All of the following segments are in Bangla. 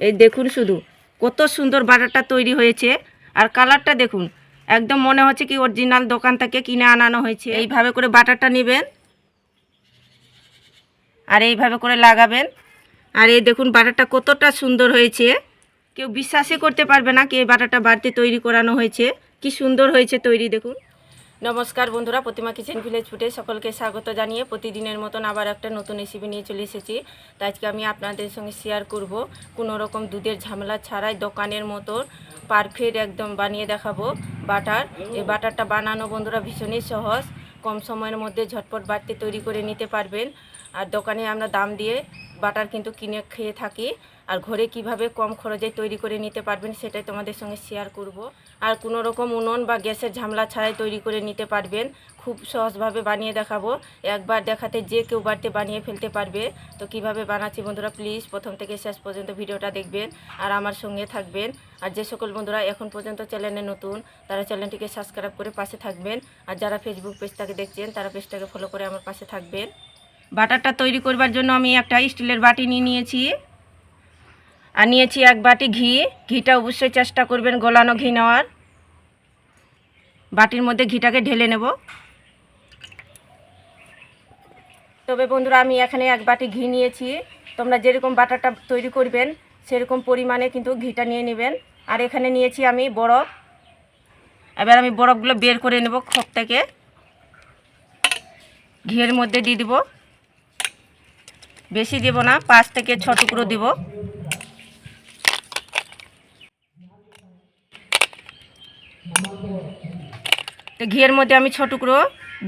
এই দেখুন শুধু, কত সুন্দর বাটারটা তৈরি হয়েছে। আর কালারটা দেখুন, একদম মনে হচ্ছে কি অরিজিনাল দোকান থেকে কিনে আনানো হয়েছে। এইভাবে করে বাটারটা নেবেন। আর এইভাবে করে লাগাবেন। আর এই দেখুন বাটারটা কতটা সুন্দর হয়েছে। কেউ বিশ্বাসই করতে পারবে না কি এই বাটারটা বাড়িতে তৈরি করানো হয়েছে। কি সুন্দর হয়েছে তৈরি দেখুন। নমস্কার বন্ধুরা, প্রতিমা কিচেন ভিলেজ ফুটে সকলকে স্বাগত জানিয়ে প্রতিদিনের মতন আবার একটা নতুন রেসিপি নিয়ে চলে এসেছি। তো আজকে আমি আপনাদের সঙ্গে শেয়ার করব কোনো রকম দুধের ঝামেলা ছাড়াই দোকানের মতো পারফেক্ট একদম বানিয়ে দেখাবো বাটার। এই বাটারটা বানানো বন্ধুরা ভীষণই সহজ। কম সময়ের মধ্যে ঝটপট বাড়তে তৈরি করে নিতে পারবেন। আর দোকানে আমরা দাম দিয়ে বাটার কিন্তু কিনে খেয়ে থাকি। আর ঘরে কীভাবে কম খরচে তৈরি করে নিতে পারবেন সেটাই তোমাদের সঙ্গে শেয়ার করব। আর কোনো রকম উনুন বা গ্যাসের ঝামেলা ছাড়াই তৈরি করে নিতে পারবেন। খুব সহজভাবে বানিয়ে দেখাবো। একবার দেখাতে যে কেউ বাড়িতে বানিয়ে ফেলতে পারবে। তো কীভাবে বানাচ্ছি বন্ধুরা, প্লিজ প্রথম থেকে শেষ পর্যন্ত ভিডিওটা দেখবেন আর আমার সঙ্গে থাকবেন। আর যে সকল বন্ধুরা এখন পর্যন্ত চ্যানেলে নতুন, তারা চ্যানেলটিকে সাবস্ক্রাইব করে পাশে থাকবেন। আর যারা ফেসবুক পেজটাকে দেখছেন, তারা পেজটাকে ফলো করে আমার পাশে থাকবেন। বাটারটা তৈরি করবার জন্য আমি একটা স্টিলের বাটি নিয়ে নিয়েছি। আর নিয়েছি এক বাটি ঘি। ঘিটা অবশ্যই চেষ্টা করবেন গলানো ঘি নেওয়ার। বাটির মধ্যে ঘিটাকে ঢেলে নেব। তবে বন্ধুরা, আমি এখানে এক বাটি ঘি নিয়েছি। তোমরা যেরকম বাটারটা তৈরি করবেন, সেরকম পরিমাণে কিন্তু ঘিটা নিয়ে নেবেন। আর এখানে নিয়েছি আমি বরফ। এবার আমি বরফগুলো বের করে নেব খোপ থেকে। ঘিয়ের মধ্যে দিয়ে দিব। বেশি দেব না, পাঁচ থেকে ছ টুকরো দিব। তো ঘিয়ের মধ্যে আমি ছ টুকরো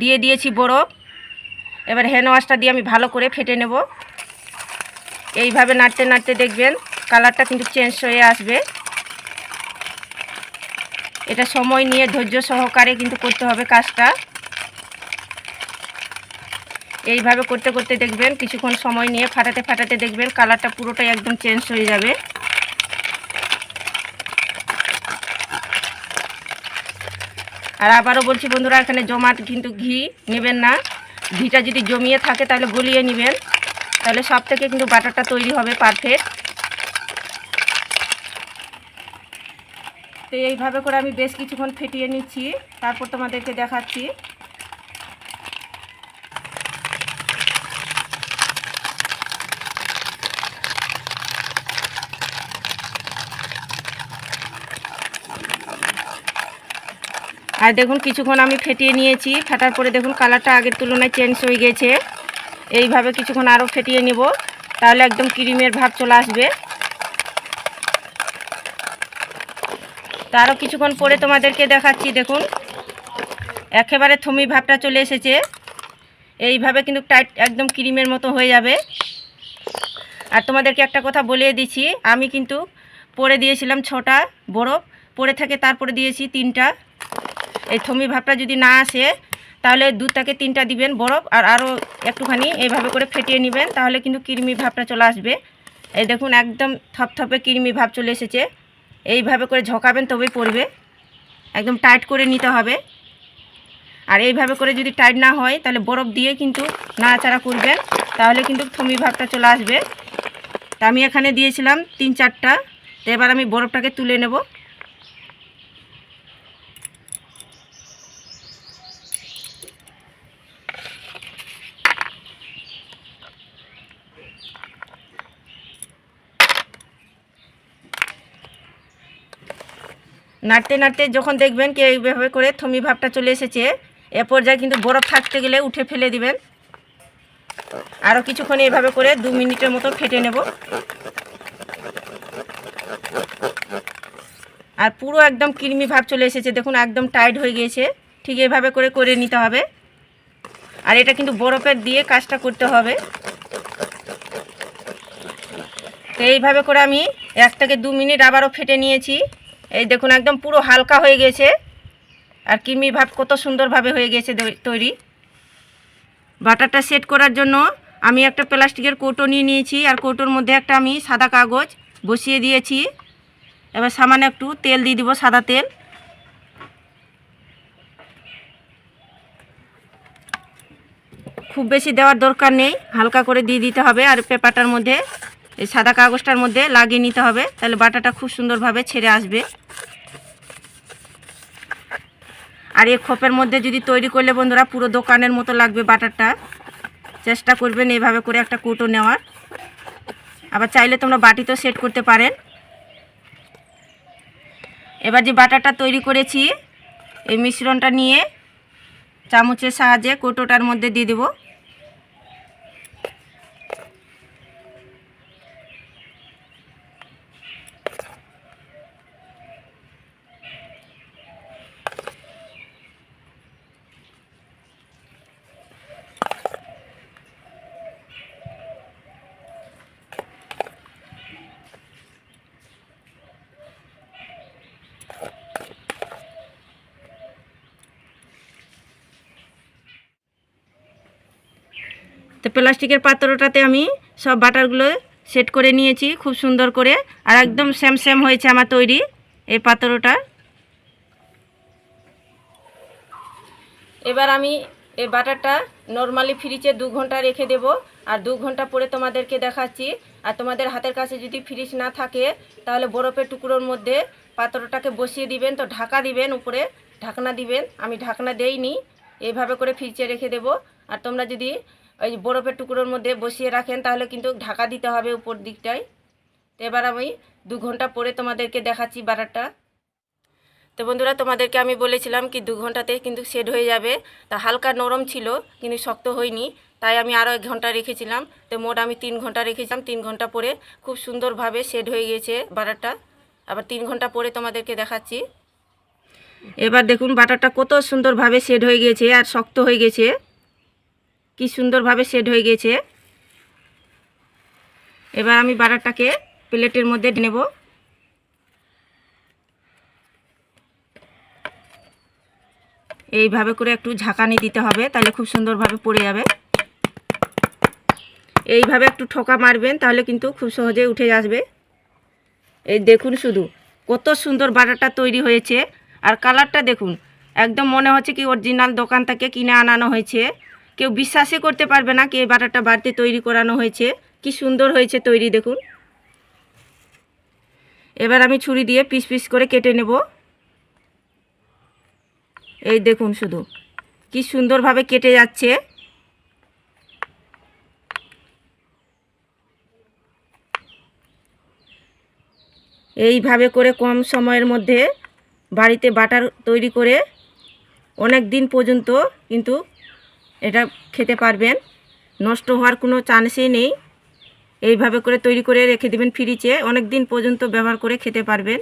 দিয়ে দিয়েছি বরফ এবার হ্যান্ড ওয়াশটা দিয়ে আমি ভালো করে ফেটে নেব। এইভাবে নাড়তে নাড়তে দেখবেন কালারটা কিন্তু চেঞ্জ হয়ে আসবে। এটা সময় নিয়ে ধৈর্য সহকারে কিন্তু করতে হবে কাজটা। এইভাবে করতে করতে দেখবেন কিছুক্ষণ সময় নিয়ে ফাটাতে ফাটাতে দেখবেন কালারটা পুরোটাই একদম চেঞ্জ হয়ে যাবে। আর আবারও বলছি বন্ধুরা, এখানে জমাট কিন্তু ঘি নেবেন না। ঘিটা যদি জমিয়ে থাকে তাহলে গলিয়ে নেবেন। তাহলে সব থেকে কিন্তু বাটারটা তৈরি হবে পারফেক্ট তো এইভাবে করে আমি বেশ কিছুক্ষণ ফেটিয়ে নিচ্ছি। তারপর তোমাদেরকে দেখাচ্ছি। আর দেখুন কিছুক্ষণ আমি ফেটিয়ে নিয়েছি। ফাটার পরে দেখুন কালারটা আগের তুলনায় চেঞ্জ হয়ে গেছে। এইভাবে কিছুক্ষণ আরও ফেটিয়ে নেব। তাহলে একদম ক্রিমের ভাব চলে আসবে। তো আরও কিছুক্ষণ পরে তোমাদেরকে দেখাচ্ছি, দেখুন। একেবারে থমি ভাবটা চলে এসেছে। এইভাবে কিন্তু টাইট একদম ক্রিমের মতো হয়ে যাবে। আর তোমাদেরকে একটা কথা বলিয়ে দিচ্ছি, আমি কিন্তু পরে দিয়েছিলাম ছটা বরফ, পরে থাকে তারপরে দিয়েছি তিনটা। এই থমি ভাবটা যদি না আসে, তাহলে দুধটাকে তিনটা দিবেন বরফ আর আরও একটুখানি এইভাবে করে ফেটিয়ে নেবেন, তাহলে কিন্তু কিরমি ভাবটা চলে আসবে। এই দেখুন একদম থপথপে কিরমি ভাব চলে এসেছে। এইভাবে করে ঝকাবেন তবেই পড়বে। একদম টাইট করে নিতে হবে। আর এইভাবে করে যদি টাইট না হয়, তাহলে বরফ দিয়ে কিন্তু নাড়াচাড়া করবেন, তাহলে কিন্তু থমি ভাবটা চলে আসবে। তা আমি এখানে দিয়েছিলাম তিন চারটা। তো এবার আমি বরফটাকে তুলে নেব। নাড়তে নাড়তে যখন দেখবেন কি এইভাবে করে থমি ভাবটা চলে এসেছে, এ পর্যায়ে কিন্তু বরফ থাকতে গেলে উঠে ফেলে দিবেন। আরও কিছুক্ষণ এইভাবে করে দু মিনিটের মতো ফেটে নেব। আর পুরো একদম কৃমি ভাব চলে এসেছে, দেখুন একদম টাইট হয়ে গিয়েছে। ঠিক এইভাবে করে করে নিতে হবে। আর এটা কিন্তু বরফের দিয়ে কাজটা করতে হবে। তো এইভাবে করে আমি এক থেকে দু মিনিট আবারও ফেটে নিয়েছি। এই দেখুন, একদম পুরো হালকা হয়ে গেছে। আর কিমি ভাব কত সুন্দরভাবে হয়ে গেছে তৈরি। বাটারটা সেট করার জন্য আমি একটা প্লাস্টিকের কৌটো নিয়ে নিয়েছি, আর কৌটোর মধ্যে একটা আমি সাদা কাগজ বসিয়ে দিয়েছি। এবার সামান্য একটু তেল দিয়ে দিব সাদা তেল। খুব বেশি দেওয়ার দরকার নেই, হালকা করে দিয়ে দিতে হবে, আর পেপারটার মধ্যে। এই সাদা কাগজটার মধ্যে লাগিয়ে নিতে হবে, তাহলে বাটাটা খুব সুন্দরভাবে ছেড়ে আসবে। আর এই খোপের মধ্যে যদি তৈরি করলে বন্ধুরা পুরো দোকানের মতো লাগবে বাটারটা। চেষ্টা করবেন এইভাবে করে একটা কুটো নেওয়ার। আবার চাইলে তোমরা বাটিতেও সেট করতে পারেন। এবার যে বাটারটা তৈরি করেছি, এই মিশ্রণটা নিয়ে চামচের সাহায্যে কৌটোটার মধ্যে দিয়ে দেবো। প্লাস্টিকের পাত্রটাতে আমি সব বাটারগুলো সেট করে নিয়েছি, খুব সুন্দর করে। আর একদম সেম সেম হয়েছে আমার তৈরি এই পাত্রটা। এবার আমি এই বাটারটা নর্মালি ফ্রিজে দু ঘণ্টা রেখে দেব। আর দু ঘণ্টা পরে তোমাদেরকে দেখাচ্ছি। আর তোমাদের হাতের কাছে যদি ফ্রিজ না থাকে, তাহলে বরফের টুকরোর মধ্যে পাত্রটাকে বসিয়ে দিবেন। তো ঢাকা দিবেন, উপরে ঢাকনা দিবেন। আমি ঢাকনা দেইনি এইভাবে করে ফ্রিজে রেখে দেব। আর তোমরা যদি ওই বরফের টুকরোর মধ্যে বসিয়ে রাখেন, তাহলে কিন্তু ঢাকা দিতে হবে উপর দিকটায়। তো এবার আমি দু ঘণ্টা পরে তোমাদেরকে দেখাচ্ছি বাটারটা তো বন্ধুরা, তোমাদেরকে আমি বলেছিলাম কি দু ঘন্টাতে কিন্তু সেট হয়ে যাবে। তা হালকা নরম ছিল, কিন্তু শক্ত হয়নি। তাই আমি আরও এক ঘণ্টা রেখেছিলাম। তো মোট আমি তিন ঘণ্টা রেখেছিলাম। তিন ঘণ্টা পরে খুব সুন্দরভাবে সেট হয়ে গেছে বাটারটা আবার তিন ঘণ্টা পরে তোমাদেরকে দেখাচ্ছি। এবার দেখুন বাটারটা কত সুন্দরভাবে সেট হয়ে গেছে আর শক্ত হয়ে গেছে। কি সুন্দরভাবে সেট হয়ে গেছে। এবার আমি বাটারটাকে প্লেটের মধ্যে নেব। এইভাবে করে একটু ঝাঁকানি দিতে হবে, তাহলে খুব সুন্দরভাবে পড়ে যাবে। এইভাবে একটু ঠোকা মারবেন, তাহলে কিন্তু খুব সহজে উঠে আসবে। এই দেখুন শুধু, কত সুন্দর বাটারটা তৈরি হয়েছে। আর কালারটা দেখুন, একদম মনে হচ্ছে কি অরিজিনাল দোকান থেকে কিনে আনানো হয়েছে। কেউ বিশ্বাসই করতে পারবে না কি এই বাটারটা বাড়িতে তৈরি করানো হয়েছে। কি সুন্দর হয়েছে তৈরি, দেখুন। এবার আমি ছুরি দিয়ে পিস পিস করে কেটে নেব। এই দেখুন শুধু, কি সুন্দরভাবে কেটে যাচ্ছে। এইভাবে করে কম সময়ের মধ্যে বাড়িতে বাটার তৈরি করে অনেক দিন পর্যন্ত কিন্তু এটা খেতে পারবেন। নষ্ট হওয়ার কোনো চান্সই নেই। এইভাবে করে তৈরি করে রেখে দেবেন ফ্রিজে অনেক দিন পর্যন্ত ব্যবহার করে খেতে পারবেন।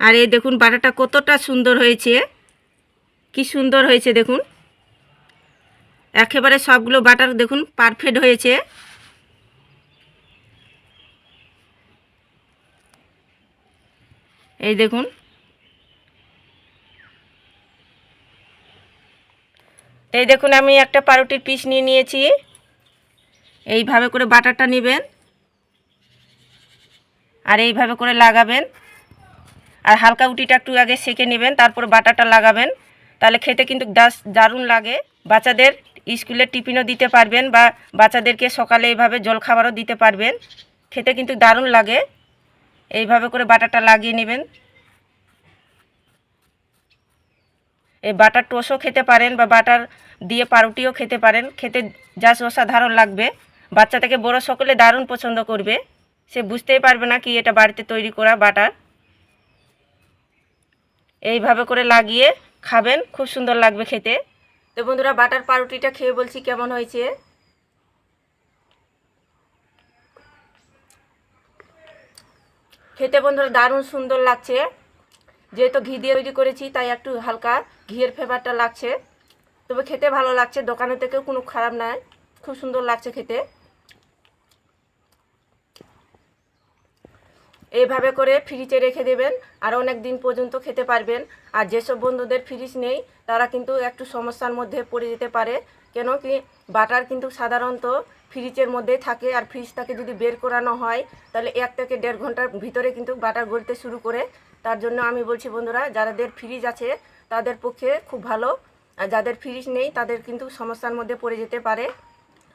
আর এই দেখুন, বাটাটা কতটা সুন্দর হয়েছে। কি সুন্দর হয়েছে দেখুন। একেবারে সবগুলো বাটার দেখুন পারফেক্ট হয়েছে। এই দেখুন এই দেখুন, আমি একটা পাউরুটির পিস নিয়ে নিয়েছি। এইভাবে করে বাটারটা নেবেন। আর এইভাবে করে লাগাবেন। আর হালকা উটিটা একটু আগে সেকে নেবেন, তারপর বাটারটা লাগাবেন। তাহলে খেতে কিন্তু দাস, দারুণ লাগে। বাচ্চাদের স্কুলের টিফিনও দিতে পারবেন বা বাচ্চাদেরকে সকালে এইভাবে জলখাবারও দিতে পারবেন। খেতে কিন্তু দারুণ লাগে। এইভাবে করে বাটারটা লাগিয়ে নেবেন এই বাটার টোস্টও খেতে পারেন বা বাটার দিয়ে পাউরুটিও খেতে পারেন। খেতে যা অসাধারণ লাগবে। বাচ্চা থেকে বড় সকলে দারুণ পছন্দ করবে। সে বুঝতেই পারবে না কি এটা বাড়িতে তৈরি করা বাটার। এইভাবে করে লাগিয়ে খাবেন, খুব সুন্দর লাগবে খেতে। তো বন্ধুরা, বাটার পাউরুটিটা খেয়ে বলছি কেমন হয়েছে? খেতে বন্ধুরা দারুণ সুন্দর লাগছে। যেহেতু ঘি দিয়ে তৈরি করেছি, তাই একটু হালকা ঘিয়ের ফ্লেভারটা লাগছে। তবে খেতে ভালো লাগছে দোকানে থেকেও কোনো খারাপ নয় খুব সুন্দর লাগছে খেতে। এইভাবে করে ফ্রিজে রেখে দেবেন, আর অনেক দিন পর্যন্ত খেতে পারবেন। আর যেসব বন্ধুদের ফ্রিজ নেই, তারা কিন্তু একটু সমস্যার মধ্যে পড়ে যেতে পারে। কেন কি বাটার কিন্তু সাধারণত ফ্রিজের মধ্যে থাকে, আর ফ্রিজটাকে যদি বের করানো হয়, তাহলে এক থেকে দেড় ঘণ্টার ভিতরে কিন্তু বাটার গলতে শুরু করে। তার জন্য আমি বলছি, বন্ধুরা, যাদের ফ্রিজ আছে, তাদের পক্ষে খুব ভালো। আর যাদের ফ্রিজ নেই, তাদের কিন্তু সমস্যার মধ্যে পড়ে যেতে পারে।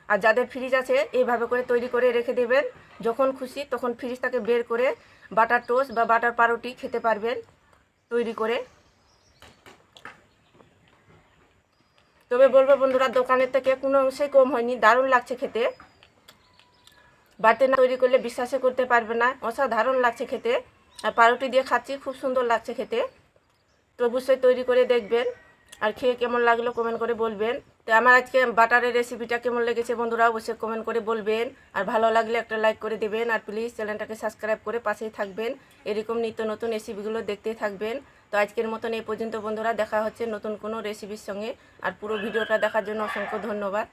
আর যাদের ফ্রিজ আছে, এইভাবে করে তৈরি করে রেখে দেবেন। যখন খুশি, তখন ফ্রিজ থেকে বের করে বাটার টোস্ট বা বাটার পাউরুটি খেতে পারবেন তৈরি করে। তবে বলব, বন্ধুরা, দোকানের থেকে কোনো অংশেই কম হয়নি, দারুণ লাগছে খেতে। বাড়িতে না তৈরি করলে বিশ্বাসই করতে পারবে না, অসাধারণ লাগছে খেতে। আর পাউরুটি দিয়ে খাচ্ছি, খুব সুন্দর লাগছে খেতে। তো অবশ্যই তৈরি করে দেখবেন। আর খেয়ে কেমন লাগল কমেন্ট করে বলবেন। তো আমার আজকে বাটারের রেসিপিটা কেমন লেগেছে বন্ধুরা অবশ্যই কমেন্ট করে বলবেন। আর ভালো লাগলে একটা লাইক করে দেবেন। আর প্লিজ চ্যানেলটাকে সাবস্ক্রাইব করে পাশেই থাকবেন। এরকম নিত্য নতুন রেসিপিগুলো দেখতে থাকবেন। তো আজকের মতন এই পর্যন্ত বন্ধুরা, দেখা হচ্ছে নতুন কোনো রেসিপির সঙ্গে। আর পুরো ভিডিওটা দেখার জন্য অসংখ্য ধন্যবাদ।